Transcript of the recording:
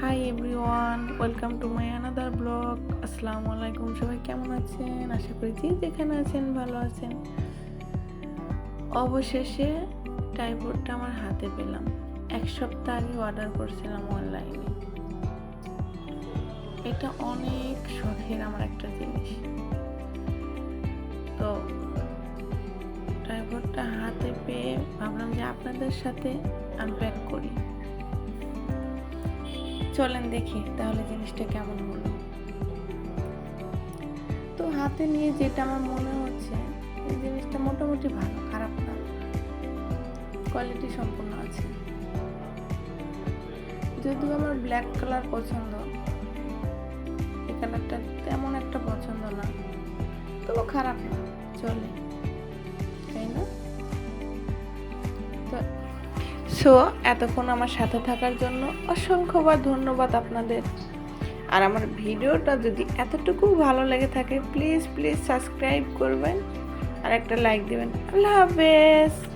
Hi everyone welcome to my another blog আসসালামু আলাইকুম সবাই কেমন আছেন? আশা করি যে যেখানে আছেন ভালো আছেন। অবশেষে টাইপোর্ডটা আমার হাতে পেলাম। এক সপ্তাহ আগে অর্ডার করছিলাম অনলাইনে এটা অনেক শখের আমার একটা জিনিস। তো ট্রাইপডটা হাতে পেয়ে ভাবলাম যে আপনাদের সাথে আনপ্যাক করি। চলেন দেখি তাহলে জিনিসটা কেমন হলো। তো হাতে নিয়ে যেটা আমার মনে হচ্ছে, এই জিনিসটা মোটামুটি ভালো, খারাপ না। কোয়ালিটি সম্পূর্ণ আছে। যদিও আমার ব্ল্যাক কালার পছন্দ, এই কালারটা তেমন একটা পছন্দ না, তবু খারাপ না, চলে। সো এতক্ষণ আমার সাথে থাকার জন্য অসংখ্যবার ধন্যবাদ আপনাদের। আর আমার ভিডিওটা যদি এতটুকু ভালো লেগে থাকে প্লিজ প্লিজ সাবস্ক্রাইব করবেন। আর একটা লাইক দেবেন। আল্লাহ হাফেজ!